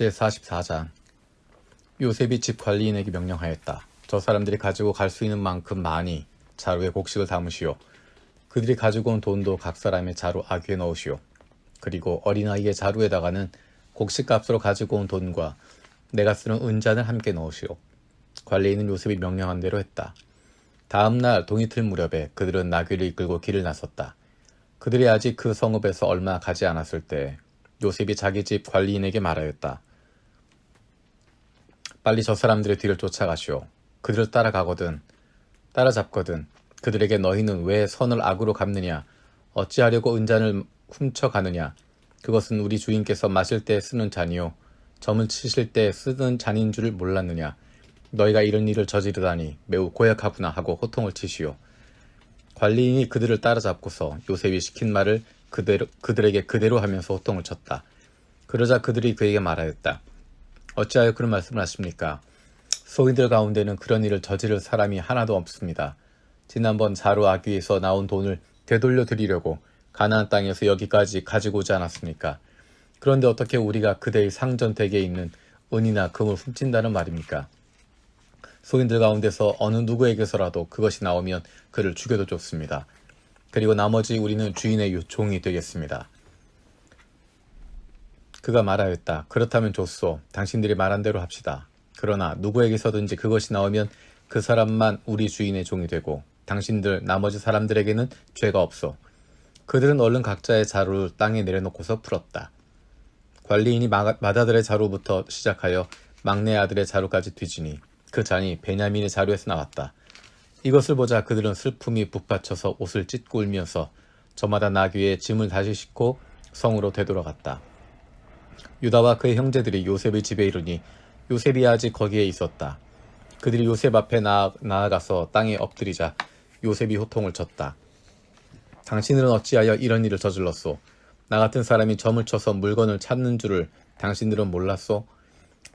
제44장 요셉이 집 관리인에게 명령하였다. 저 사람들이 가지고 갈 수 있는 만큼 많이 자루에 곡식을 담으시오. 그들이 가지고 온 돈도 각 사람의 자루 아귀에 넣으시오. 그리고 어린아이의 자루에다가는 곡식값으로 가지고 온 돈과 내가 쓰는 은잔을 함께 넣으시오. 관리인은 요셉이 명령한 대로 했다. 다음 날 동이틀 무렵에 그들은 나귀를 이끌고 길을 나섰다. 그들이 아직 그 성읍에서 얼마 가지 않았을 때 요셉이 자기 집 관리인에게 말하였다. 빨리 저 사람들의 뒤를 쫓아가시오. 그들을 따라가거든, 따라잡거든, 그들에게 너희는 왜 선을 악으로 갚느냐, 어찌하려고 은잔을 훔쳐 가느냐, 그것은 우리 주인께서 마실 때 쓰는 잔이요, 점을 치실 때 쓰는 잔인 줄을 몰랐느냐, 너희가 이런 일을 저지르다니 매우 고약하구나 하고 호통을 치시오. 관리인이 그들을 따라잡고서 요셉이 시킨 말을 그대로, 그들에게 그대로 하면서 호통을 쳤다. 그러자 그들이 그에게 말하였다. 어찌하여 그런 말씀을 하십니까? 소인들 가운데는 그런 일을 저지를 사람이 하나도 없습니다. 지난번 자루 아귀에서 나온 돈을 되돌려 드리려고 가나안 땅에서 여기까지 가지고 오지 않았습니까? 그런데 어떻게 우리가 그대의 상전 댁에 있는 은이나 금을 훔친다는 말입니까? 소인들 가운데서 어느 누구에게서라도 그것이 나오면 그를 죽여도 좋습니다. 그리고 나머지 우리는 주인의 종이 되겠습니다. 그가 말하였다. 그렇다면 좋소. 당신들이 말한 대로 합시다. 그러나 누구에게서든지 그것이 나오면 그 사람만 우리 주인의 종이 되고 당신들 나머지 사람들에게는 죄가 없어. 그들은 얼른 각자의 자루를 땅에 내려놓고서 풀었다. 관리인이 마- 마다들의 자루부터 시작하여 막내 아들의 자루까지 뒤지니 그 잔이 베냐민의 자루에서 나왔다. 이것을 보자 그들은 슬픔이 북받쳐서 옷을 찢고 울면서 저마다 나귀에 짐을 다시 싣고 성으로 되돌아갔다. 유다와 그의 형제들이 요셉의 집에 이르니 요셉이 아직 거기에 있었다. 그들이 요셉 앞에 나아, 나아가서 땅에 엎드리자 요셉이 호통을 쳤다. 당신들은 어찌하여 이런 일을 저질렀소? 나 같은 사람이 점을 쳐서 물건을 찾는 줄을 당신들은 몰랐소?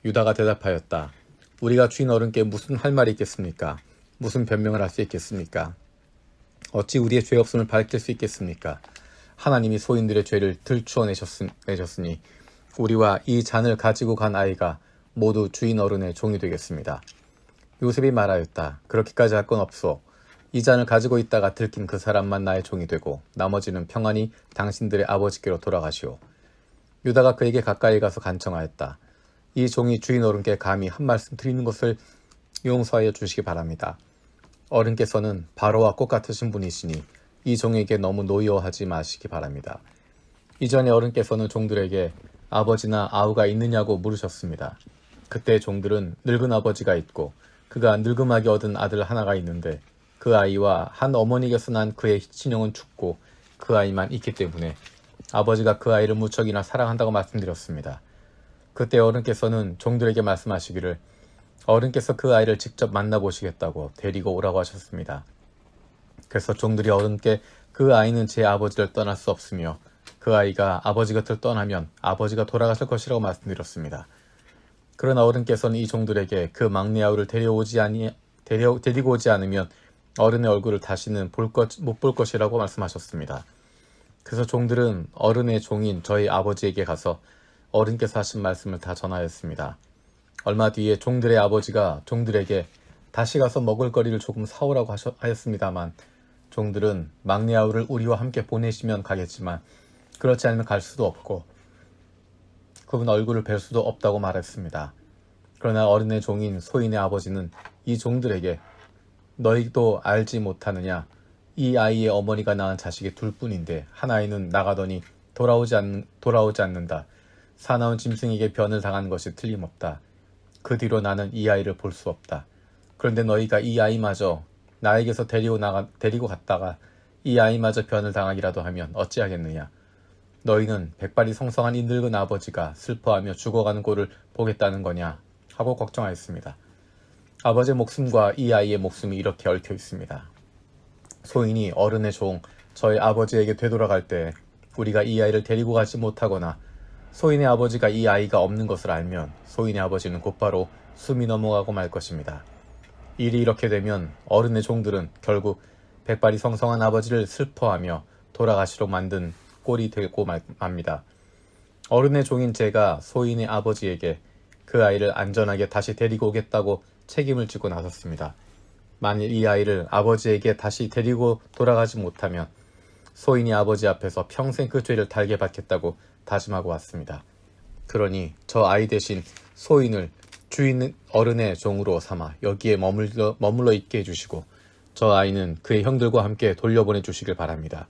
유다가 대답하였다. 우리가 주인 어른께 무슨 할 말이 있겠습니까? 무슨 변명을 할 수 있겠습니까? 어찌 우리의 죄 없음을 밝힐 수 있겠습니까? 하나님이 소인들의 죄를 들추어 내셨으니 우리와 이 잔을 가지고 간 아이가 모두 주인 어른의 종이 되겠습니다. 요셉이 말하였다. 그렇게까지 할 건 없소. 이 잔을 가지고 있다가 들킨 그 사람만 나의 종이 되고 나머지는 평안히 당신들의 아버지께로 돌아가시오. 유다가 그에게 가까이 가서 간청하였다. 이 종이 주인 어른께 감히 한 말씀 드리는 것을 용서하여 주시기 바랍니다. 어른께서는 바로와 꽃 같으신 분이시니 이 종에게 너무 노여하지 마시기 바랍니다. 이전에 어른께서는 종들에게 아버지나 아우가 있느냐고 물으셨습니다. 그때 종들은 늙은 아버지가 있고 그가 늙음하게 얻은 아들 하나가 있는데 그 아이와 한 어머니께서 난 그의 친형은 죽고 그 아이만 있기 때문에 아버지가 그 아이를 무척이나 사랑한다고 말씀드렸습니다. 그때 어른께서는 종들에게 말씀하시기를 어른께서 그 아이를 직접 만나보시겠다고 데리고 오라고 하셨습니다. 그래서 종들이 어른께 그 아이는 제 아버지를 떠날 수 없으며 그 아이가 아버지 곁을 떠나면 아버지가 돌아가실 것이라고 말씀드렸습니다. 그러나 어른께서는 이 종들에게 그 막내 아우를 데려오지 아니 데려 데리고 오지 않으면 어른의 얼굴을 다시는 볼 것 못 볼 것이라고 말씀하셨습니다. 그래서 종들은 어른의 종인 저희 아버지에게 가서 어른께서 하신 말씀을 다 전하였습니다. 얼마 뒤에 종들의 아버지가 종들에게 다시 가서 먹을 거리를 조금 사오라고 하셨, 하였습니다만 종들은 막내 아우를 우리와 함께 보내시면 가겠지만 그렇지 않으면 갈 수도 없고 그분 얼굴을 뵐 수도 없다고 말했습니다. 그러나 어른의 종인 소인의 아버지는 이 종들에게 너희도 알지 못하느냐 이 아이의 어머니가 낳은 자식이 둘뿐인데 한 아이는 나가더니 돌아오지 않 돌아오지 않는다. 사나운 짐승에게 변을 당한 것이 틀림없다. 그 뒤로 나는 이 아이를 볼 수 없다. 그런데 너희가 이 아이마저 나에게서 데리고 나가 데리고 갔다가 이 아이마저 변을 당하기라도 하면 어찌하겠느냐? 너희는 백발이 성성한 이 늙은 아버지가 슬퍼하며 죽어가는 꼴을 보겠다는 거냐? 하고 걱정하였습니다. 아버지의 목숨과 이 아이의 목숨이 이렇게 얽혀 있습니다. 소인이 어른의 종 저희 아버지에게 되돌아갈 때 우리가 이 아이를 데리고 가지 못하거나 소인의 아버지가 이 아이가 없는 것을 알면 소인의 아버지는 곧바로 숨이 넘어가고 말 것입니다. 일이 이렇게 되면 어른의 종들은 결국 백발이 성성한 아버지를 슬퍼하며 돌아가시록 만든 꼴이 되고 말- 맙니다. 어른의 종인 제가 소인의 아버지에게 그 아이를 안전하게 다시 데리고 오겠다고 책임을 지고 나섰습니다. 만일 이 아이를 아버지에게 다시 데리고 돌아가지 못하면 소인이 아버지 앞에서 평생 그 죄를 달게 받겠다고 다짐하고 왔습니다. 그러니 저 아이 대신 소인을 주인 어른의 종으로 삼아 여기에 머물러, 머물러 있게 해주시고 저 아이는 그의 형들과 함께 돌려보내 주시길 바랍니다.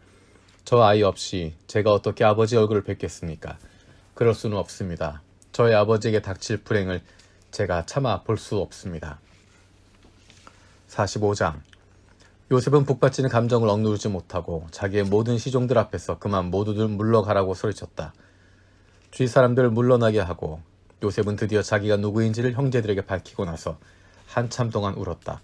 저 아이 없이 제가 어떻게 아버지 얼굴을 뵙겠습니까? 그럴 수는 없습니다. 저의 아버지에게 닥칠 불행을 제가 참아 볼수 없습니다. 45장 요셉은 북받치는 감정을 억누르지 못하고 자기의 모든 시종들 앞에서 그만 모두들 물러가라고 소리쳤다. 주위 사람들을 물러나게 하고 요셉은 드디어 자기가 누구인지를 형제들에게 밝히고 나서 한참 동안 울었다.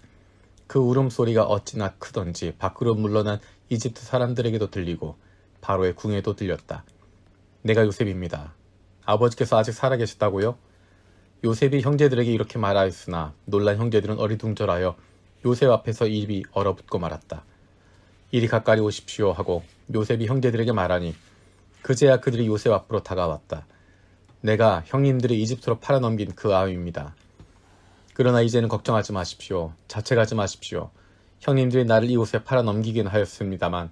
그 울음소리가 어찌나 크던지 밖으로 물러난 이집트 사람들에게도 들리고 바로의 궁에도 들렸다. 내가 요셉입니다. 아버지께서 아직 살아계셨다고요? 요셉이 형제들에게 이렇게 말하였으나 놀란 형제들은 어리둥절하여 요셉 앞에서 입이 얼어붙고 말았다. 이리 가까이 오십시오 하고 요셉이 형제들에게 말하니 그제야 그들이 요셉 앞으로 다가왔다. 내가 형님들이 이집트로 팔아넘긴 그 아우입니다. 그러나 이제는 걱정하지 마십시오. 자책하지 마십시오. 형님들이 나를 이곳에 팔아 넘기긴 하였습니다만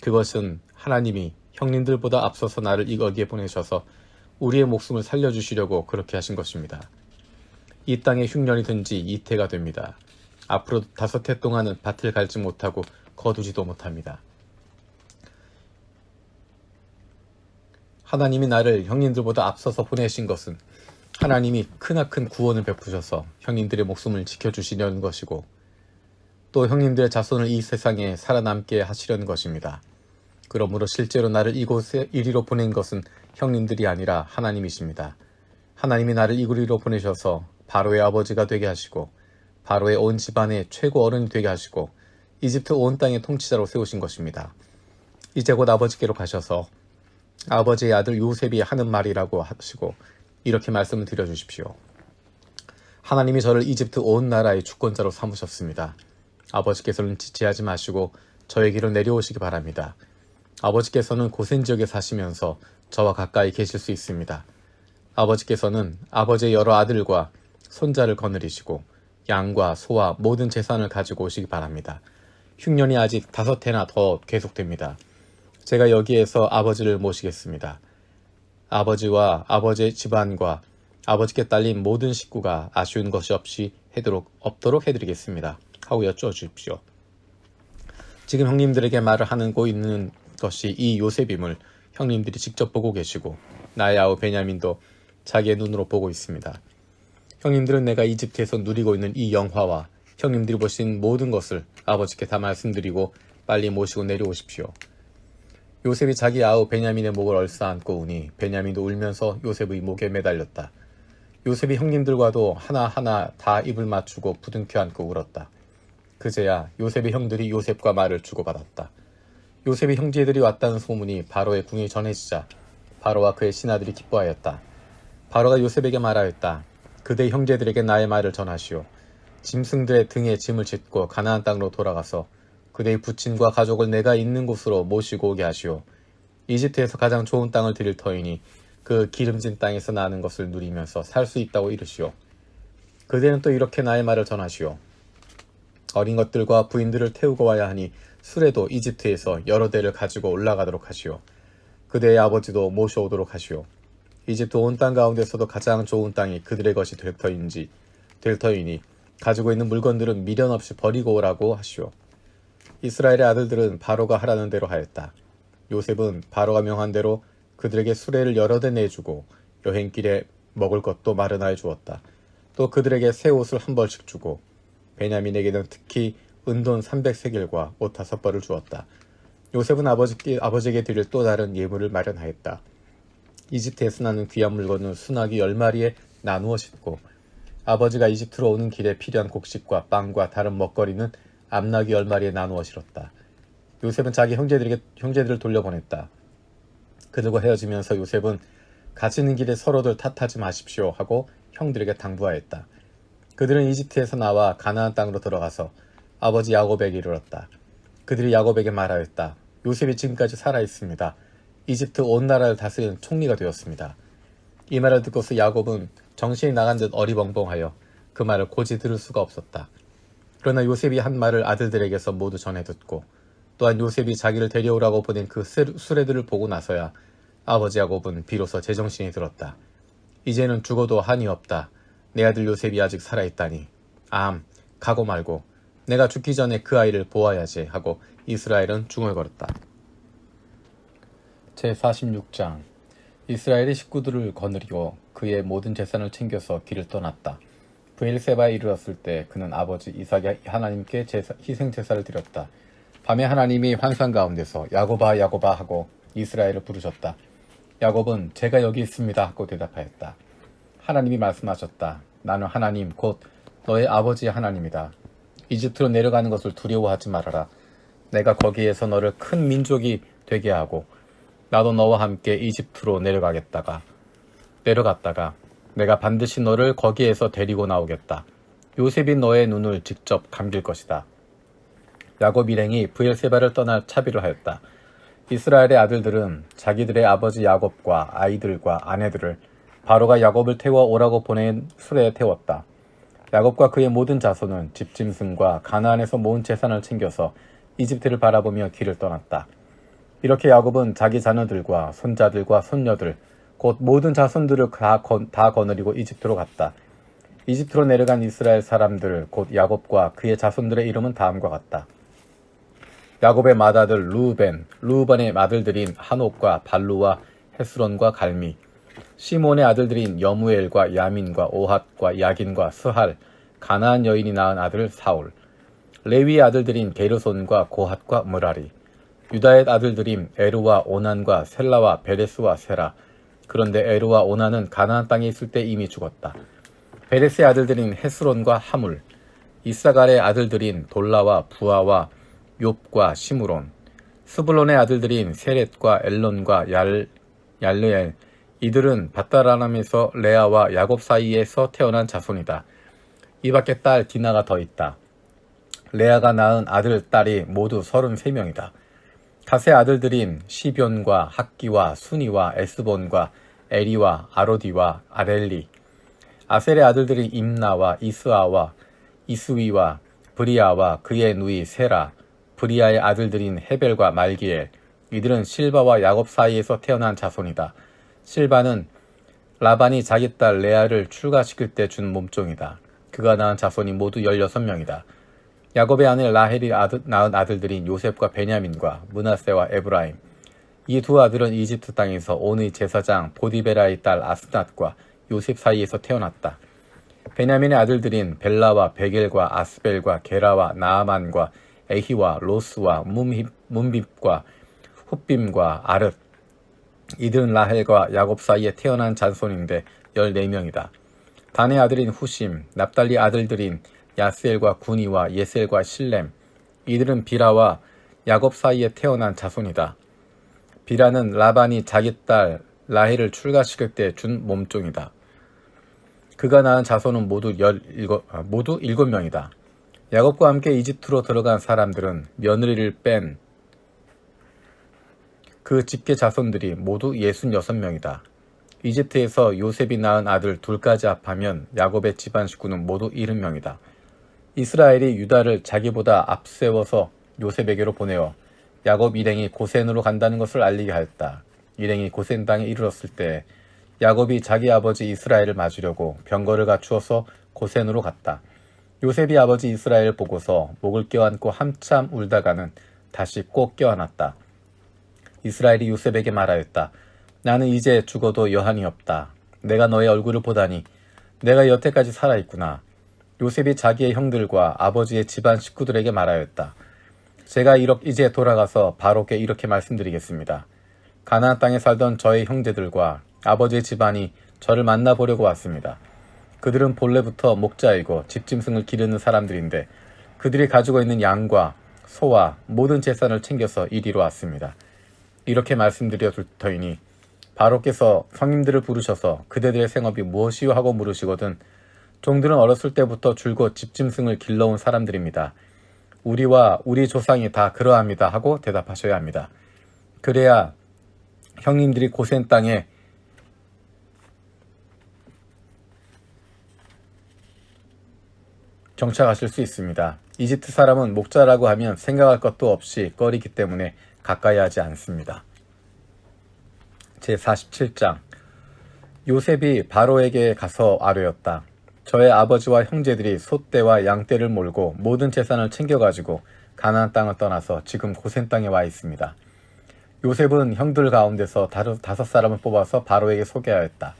그것은 하나님이 형님들보다 앞서서 나를 이 거기에 보내셔서 우리의 목숨을 살려주시려고 그렇게 하신 것입니다. 이 땅에 흉년이 든 지 이태가 됩니다. 앞으로 다섯 해 동안은 밭을 갈지 못하고 거두지도 못합니다. 하나님이 나를 형님들보다 앞서서 보내신 것은 하나님이 크나큰 구원을 베푸셔서 형님들의 목숨을 지켜주시려는 것이고 또 형님들의 자손을 이 세상에 살아남게 하시려는 것입니다. 그러므로 실제로 나를 이곳에 이리로 보낸 것은 형님들이 아니라 하나님이십니다. 하나님이 나를 이리로 보내셔서 바로의 아버지가 되게 하시고 바로의 온 집안의 최고 어른이 되게 하시고 이집트 온 땅의 통치자로 세우신 것입니다. 이제 곧 아버지께로 가셔서 아버지의 아들 요셉이 하는 말이라고 하시고 이렇게 말씀을 드려 주십시오. 하나님이 저를 이집트 온 나라의 주권자로 삼으셨습니다. 아버지께서는 지체하지 마시고 저에게로 내려오시기 바랍니다. 아버지께서는 고센 지역에 사시면서 저와 가까이 계실 수 있습니다. 아버지께서는 아버지의 여러 아들과 손자를 거느리시고 양과 소와 모든 재산을 가지고 오시기 바랍니다. 흉년이 아직 다섯 해나 더 계속됩니다. 제가 여기에서 아버지를 모시겠습니다. 아버지와 아버지의 집안과 아버지께 딸린 모든 식구가 아쉬운 것이 없이 해도록, 없도록 해드리겠습니다. 하고 여쭈어 주십시오. 지금 형님들에게 말을 하고 있는 것이 이 요셉임을 형님들이 직접 보고 계시고 나의 아우 베냐민도 자기의 눈으로 보고 있습니다. 형님들은 내가 이집트에서 누리고 있는 이 영화와 형님들이 보신 모든 것을 아버지께 다 말씀드리고 빨리 모시고 내려오십시오. 요셉이 자기 아우 베냐민의 목을 얼싸안고 우니 베냐민도 울면서 요셉의 목에 매달렸다. 요셉이 형님들과도 하나하나 다 입을 맞추고 부둥켜 안고 울었다. 그제야 요셉의 형들이 요셉과 말을 주고받았다. 요셉의 형제들이 왔다는 소문이 바로의 궁에 전해지자 바로와 그의 신하들이 기뻐하였다. 바로가 요셉에게 말하였다. 그대 형제들에게 나의 말을 전하시오. 짐승들의 등에 짐을 짓고 가나안 땅으로 돌아가서 그대의 부친과 가족을 내가 있는 곳으로 모시고 오게 하시오. 이집트에서 가장 좋은 땅을 드릴 터이니 그 기름진 땅에서 나는 것을 누리면서 살 수 있다고 이르시오. 그대는 또 이렇게 나의 말을 전하시오. 어린 것들과 부인들을 태우고 와야 하니 수레도 이집트에서 여러 대를 가지고 올라가도록 하시오. 그대의 아버지도 모셔오도록 하시오. 이집트 온 땅 가운데서도 가장 좋은 땅이 그들의 것이 될 터인지 될 터이니 가지고 있는 물건들은 미련 없이 버리고 오라고 하시오. 이스라엘의 아들들은 바로가 하라는 대로 하였다. 요셉은 바로가 명한 대로 그들에게 수레를 여러 대 내주고 여행길에 먹을 것도 마련하여 주었다. 또 그들에게 새 옷을 한 벌씩 주고 베냐민에게는 특히 은돈 300세겔과 옷 다섯 벌을 주었다. 요셉은 아버지께, 아버지에게 드릴 또 다른 예물을 마련하였다. 이집트에서 나는 귀한 물건을 순하기 열 마리에 나누어 싣고 아버지가 이집트로 오는 길에 필요한 곡식과 빵과 다른 먹거리는 암나귀 열 마리에 나누어 실었다. 요셉은 자기 형제들에게 형제들을 돌려보냈다. 그들과 헤어지면서 요셉은 가시는 길에 서로들 탓하지 마십시오 하고 형들에게 당부하였다. 그들은 이집트에서 나와 가나안 땅으로 들어가서 아버지 야곱에게 이르렀다. 그들이 야곱에게 말하였다. 요셉이 지금까지 살아 있습니다. 이집트 온 나라를 다스리는 총리가 되었습니다. 이 말을 듣고서 야곱은 정신이 나간 듯 어리벙벙하여 그 말을 고지 들을 수가 없었다. 그러나 요셉이 한 말을 아들들에게서 모두 전해 듣고 또한 요셉이 자기를 데려오라고 보낸 그 수- 수레들을 보고 나서야 아버지 야곱은 비로소 제정신이 들었다. 이제는 죽어도 한이 없다. 내 아들 요셉이 아직 살아있다니. 암, 가고 말고. 내가 죽기 전에 그 아이를 보아야지 하고 이스라엘은 중얼거렸다. 제46장 이스라엘의 식구들을 거느리고 그의 모든 재산을 챙겨서 길을 떠났다. 브엘세바에 이르렀을 때 그는 아버지 이삭의 하나님께 제사- 희생 제사를 드렸다. 밤에 하나님이 환상 가운데서 야고바 야고바 하고 이스라엘을 부르셨다. 야곱은 제가 여기 있습니다 하고 대답하였다. 하나님이 말씀하셨다. 나는 하나님 곧 너의 아버지 하나님이다. 이집트로 내려가는 것을 두려워하지 말아라. 내가 거기에서 너를 큰 민족이 되게 하고 나도 너와 함께 이집트로 내려가겠다가 내려갔다가 내가 반드시 너를 거기에서 데리고 나오겠다. 요셉이 너의 눈을 직접 감길 것이다. 야곱 일행이 브엘세바를 떠나 차비를 하였다. 이스라엘의 아들들은 자기들의 아버지 야곱과 아이들과 아내들을 바로가 야곱을 태워 오라고 보낸 수레에 태웠다. 야곱과 그의 모든 자손은 집짐승과 가나안에서 모은 재산을 챙겨서 이집트를 바라보며 길을 떠났다. 이렇게 야곱은 자기 자녀들과 손자들과 손녀들 곧 모든 자손들을 다, 건, 다 거느리고 이집트로 갔다. 이집트로 내려간 이스라엘 사람들 곧 야곱과 그의 자손들의 이름은 다음과 같다. 야곱의 맏아들 루벤, 루벤의 아들들인 한옥과 발루와 헤스론과 갈미, 시몬의 아들들인 여무엘과 야민과 오핫과 야긴과 스할, 가나안 여인이 낳은 아들 사울, 레위의 아들들인 게르손과 고핫과 무라리, 유다의 아들들인 에루와 오난과 셀라와 베레스와 세라. 그런데 에루와 오난은 가나안 땅에 있을 때 이미 죽었다. 베레스의 아들들인 헤스론과 하물, 이사갈의 아들들인 돌라와 부아와 욥과 시므론, 스불론의 아들들인 세렛과 엘론과 얄, 얄르엘, 이들은 바다라람에서 레아와 야곱 사이에서 태어난 자손이다. 이 밖에 딸 디나가 더 있다. 레아가 낳은 아들, 딸이 모두 33명이다. 가세 아들들인 시변과 학기와 순이와 에스본과 에리와 아로디와 아렐리, 아셀의 아들들이 임나와 이스아와 이스위와 브리아와 그의 누이 세라, 브리아의 아들들인 헤벨과 말기엘, 이들은 실바와 야곱 사이에서 태어난 자손이다. 실바는 라반이 자기 딸 레아를 출가시킬 때 준 몸종이다. 그가 낳은 자손이 모두 16명이다. 야곱의 아내 라헬이 아들, 낳은 아들들인 요셉과 베냐민과 문하세와 에브라임. 이 두 아들은 이집트 땅에서 온의 제사장 보디베라의 딸 아스낫과 요셉 사이에서 태어났다. 베냐민의 아들들인 벨라와 베겔과 아스벨과 게라와 나아만과 에히와 로스와 문 문빕과 훗빔과 아르. 이들은 라헬과 야곱 사이에 태어난 잔손인데 14명이다. 단의 아들인 후심, 납달리 아들들인 야스엘과 구니와 예셀과 실렘. 이들은 비라와 야곱 사이에 태어난 자손이다. 비라는 라반이 자기 딸 라헬을 출가시킬 때 준 몸종이다. 그가 낳은 자손은 모두 17, 아, 모두 7명이다. 야곱과 함께 이집트로 들어간 사람들은 며느리를 뺀 그 집계 자손들이 모두 66명이다. 이집트에서 요셉이 낳은 아들 둘까지 합하면 야곱의 집안 식구는 모두 70명이다. 이스라엘이 유다를 자기보다 앞세워서 요셉에게로 보내어 야곱 일행이 고센으로 간다는 것을 알리게 하였다. 일행이 고센 땅에 이르렀을 때 야곱이 자기 아버지 이스라엘을 맞으려고 병거를 갖추어서 고센으로 갔다. 요셉이 아버지 이스라엘을 보고서 목을 껴안고 한참 울다가는 다시 꼭 껴안았다. 이스라엘이 요셉에게 말하였다. 나는 이제 죽어도 여한이 없다. 내가 너의 얼굴을 보다니 내가 여태까지 살아있구나. 요셉이 자기의 형들과 아버지의 집안 식구들에게 말하였다. 제가 이제 돌아가서 바로께 이렇게 말씀드리겠습니다. 가나안 땅에 살던 저의 형제들과 아버지의 집안이 저를 만나보려고 왔습니다. 그들은 본래부터 목자이고 집짐승을 기르는 사람들인데 그들이 가지고 있는 양과 소와 모든 재산을 챙겨서 이리로 왔습니다. 이렇게 말씀드려 둘 터이니 바로께서 성님들을 부르셔서 그대들의 생업이 무엇이요 하고 물으시거든 종들은 어렸을 때부터 줄곧 집짐승을 길러온 사람들입니다. 우리와 우리 조상이 다 그러합니다 하고 대답하셔야 합니다. 그래야 형님들이 고센 땅에 정착하실 수 있습니다. 이집트 사람은 목자라고 하면 생각할 것도 없이 꺼리기 때문에 가까이 하지 않습니다. 제 47장 요셉이 바로에게 가서 아뢰었다. 저의 아버지와 형제들이 소떼와 양떼를 몰고 모든 재산을 챙겨가지고 가나안 땅을 떠나서 지금 고센 땅에 와 있습니다. 요셉은 형들 가운데서 다섯 사람을 뽑아서 바로에게 소개하였다.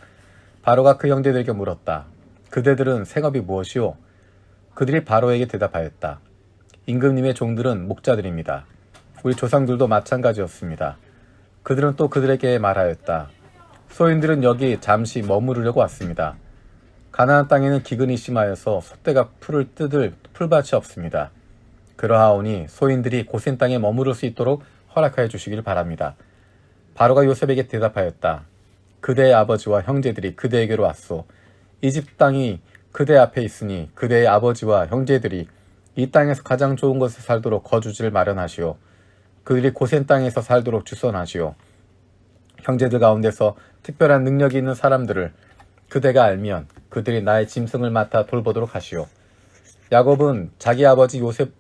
바로가 그 형제들에게 물었다. 그대들은 생업이 무엇이오? 그들이 바로에게 대답하였다. 임금님의 종들은 목자들입니다. 우리 조상들도 마찬가지였습니다. 그들은 또 그들에게 말하였다. 소인들은 여기 잠시 머무르려고 왔습니다. 가나안 땅에는 기근이 심하여서 소떼가 풀을 뜯을 풀밭이 없습니다. 그러하오니 소인들이 고센 땅에 머무를 수 있도록 허락하여 주시길 바랍니다. 바로가 요셉에게 대답하였다. 그대의 아버지와 형제들이 그대에게로 왔소. 이집트 땅이 그대 앞에 있으니 그대의 아버지와 형제들이 이 땅에서 가장 좋은 곳에 살도록 거주지를 마련하시오. 그들이 고센 땅에서 살도록 주선하시오. 형제들 가운데서 특별한 능력이 있는 사람들을 그대가 알면 그들이 나의 짐승을 맡아 돌보도록 하시오. 야곱은 자기 아버지 요셉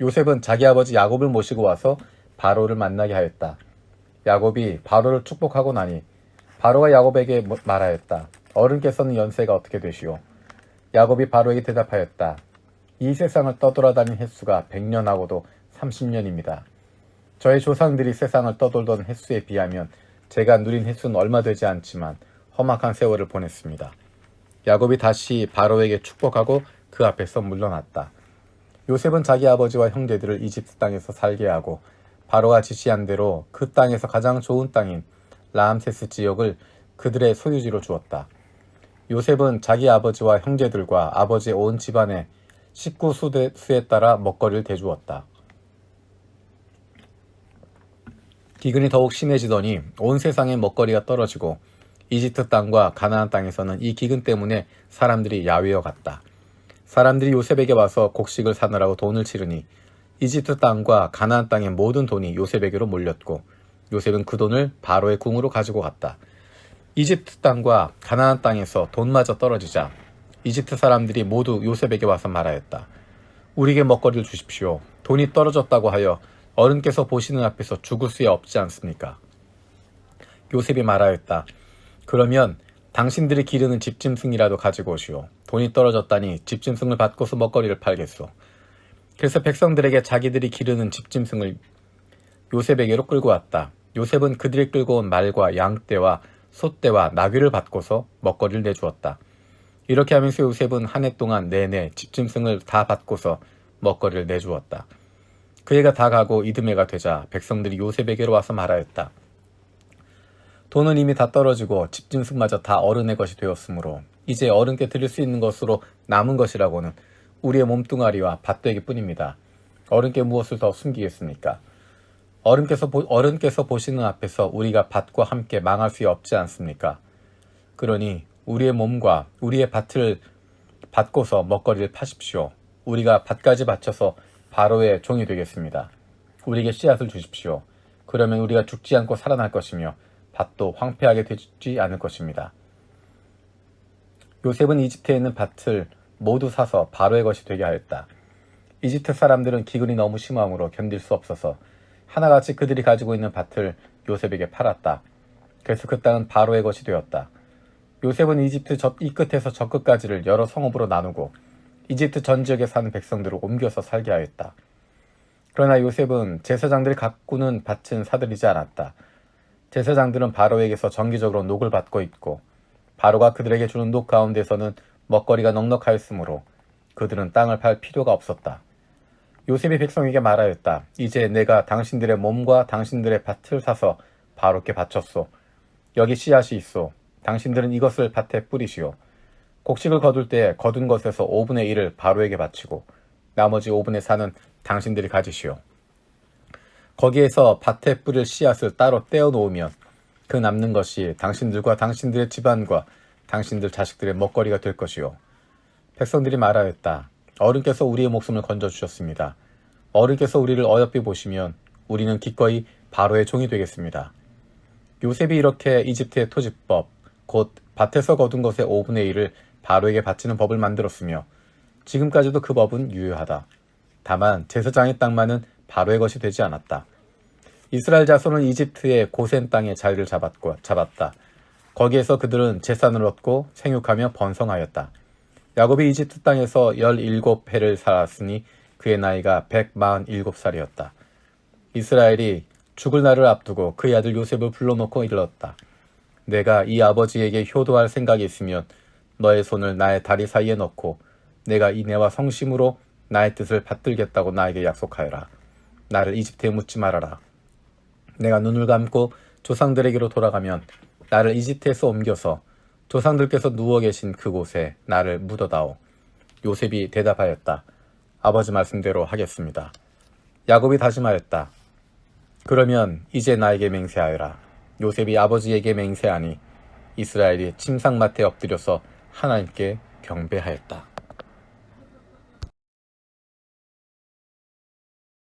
요셉은 자기 아버지 야곱을 모시고 와서 바로를 만나게 하였다. 야곱이 바로를 축복하고 나니 바로가 야곱에게 뭐- 말하였다. 어른께서는 연세가 어떻게 되시오? 야곱이 바로에게 대답하였다. 이 세상을 떠돌아다닌 횟수가 100년하고도 30년입니다. 저의 조상들이 세상을 떠돌던 횟수에 비하면 제가 누린 횟수는 얼마 되지 않지만 험악한 세월을 보냈습니다. 야곱이 다시 바로에게 축복하고 그 앞에서 물러났다. 요셉은 자기 아버지와 형제들을 이집트 땅에서 살게 하고 바로가 지시한 대로 그 땅에서 가장 좋은 땅인 라암세스 지역을 그들의 소유지로 주었다. 요셉은 자기 아버지와 형제들과 아버지의 온 집안의 식구 수에 따라 먹거리를 대주었다. 기근이 더욱 심해지더니 온 세상에 먹거리가 떨어지고 이집트 땅과 가나안 땅에서는 이 기근 때문에 사람들이 야위어 갔다. 사람들이 요셉에게 와서 곡식을 사느라고 돈을 치르니 이집트 땅과 가나안 땅의 모든 돈이 요셉에게로 몰렸고 요셉은 그 돈을 바로의 궁으로 가지고 갔다. 이집트 땅과 가나안 땅에서 돈마저 떨어지자 이집트 사람들이 모두 요셉에게 와서 말하였다. 우리에게 먹거리를 주십시오. 돈이 떨어졌다고 하여 어른께서 보시는 앞에서 죽을 수야 없지 않습니까? 요셉이 말하였다. 그러면 당신들이 기르는 집짐승이라도 가지고 오시오. 돈이 떨어졌다니 집짐승을 받고서 먹거리를 팔겠소. 그래서 백성들에게 자기들이 기르는 집짐승을 요셉에게로 끌고 왔다. 요셉은 그들이 끌고 온 말과 양떼와 소떼와 나귀를 받고서 먹거리를 내주었다. 이렇게 하면서 요셉은 한 해 동안 내내 집짐승을 다 받고서 먹거리를 내주었다. 그 해가 다 가고 이듬해가 되자 백성들이 요셉에게로 와서 말하였다. 돈은 이미 다 떨어지고 집 짐승마저 다 어른의 것이 되었으므로 이제 어른께 드릴 수 있는 것으로 남은 것이라고는 우리의 몸뚱아리와 밭되기 뿐입니다. 어른께 무엇을 더 숨기겠습니까? 어른께서, 보, 어른께서 보시는 앞에서 우리가 밭과 함께 망할 수 없지 않습니까? 그러니 우리의 몸과 우리의 밭을 받고서 먹거리를 파십시오. 우리가 밭까지 바쳐서 바로의 종이 되겠습니다. 우리에게 씨앗을 주십시오. 그러면 우리가 죽지 않고 살아날 것이며 밭도 황폐하게 되지 않을 것입니다. 요셉은 이집트에 있는 밭을 모두 사서 바로의 것이 되게 하였다. 이집트 사람들은 기근이 너무 심함으로 견딜 수 없어서 하나같이 그들이 가지고 있는 밭을 요셉에게 팔았다. 그래서 그 땅은 바로의 것이 되었다. 요셉은 이집트 저, 이 끝에서 저 끝까지를 여러 성읍으로 나누고 이집트 전 지역에 사는 백성들을 옮겨서 살게 하였다. 그러나 요셉은 제사장들이 가꾸는 밭은 사들이지 않았다. 제사장들은 바로에게서 정기적으로 녹을 받고 있고 바로가 그들에게 주는 녹 가운데서는 먹거리가 넉넉하였으므로 그들은 땅을 팔 필요가 없었다. 요셉이 백성에게 말하였다. 이제 내가 당신들의 몸과 당신들의 밭을 사서 바로께 바쳤소. 여기 씨앗이 있소. 당신들은 이것을 밭에 뿌리시오. 곡식을 거둘 때 거둔 것에서 5분의 1을 바로에게 바치고 나머지 5분의 4는 당신들이 가지시오. 거기에서 밭에 뿌릴 씨앗을 따로 떼어 놓으면 그 남는 것이 당신들과 당신들의 집안과 당신들 자식들의 먹거리가 될 것이요. 백성들이 말하였다. 어른께서 우리의 목숨을 건져주셨습니다. 어른께서 우리를 어여삐 보시면 우리는 기꺼이 바로의 종이 되겠습니다. 요셉이 이렇게 이집트의 토지법, 곧 밭에서 거둔 것의 5분의 1을 바로에게 바치는 법을 만들었으며 지금까지도 그 법은 유효하다. 다만 제사장의 땅만은 바로의 것이 되지 않았다. 이스라엘 자손은 이집트의 고센 땅에 자리를 잡았고, 잡았다. 거기에서 그들은 재산을 얻고 생육하며 번성하였다. 야곱이 이집트 땅에서 17해를 살았으니 그의 나이가 147살이었다. 이스라엘이 죽을 날을 앞두고 그의 아들 요셉을 불러놓고 일렀다. 내가 이 아버지에게 효도할 생각이 있으면 너의 손을 나의 다리 사이에 넣고 내가 이내와 성심으로 나의 뜻을 받들겠다고 나에게 약속하여라. 나를 이집트에 묻지 말아라. 내가 눈을 감고 조상들에게로 돌아가면 나를 이집트에서 옮겨서 조상들께서 누워 계신 그곳에 나를 묻어다오. 요셉이 대답하였다. 아버지 말씀대로 하겠습니다. 야곱이 다시 말했다. 그러면 이제 나에게 맹세하여라. 요셉이 아버지에게 맹세하니 이스라엘이 침상맡에 엎드려서 하나님께 경배하였다.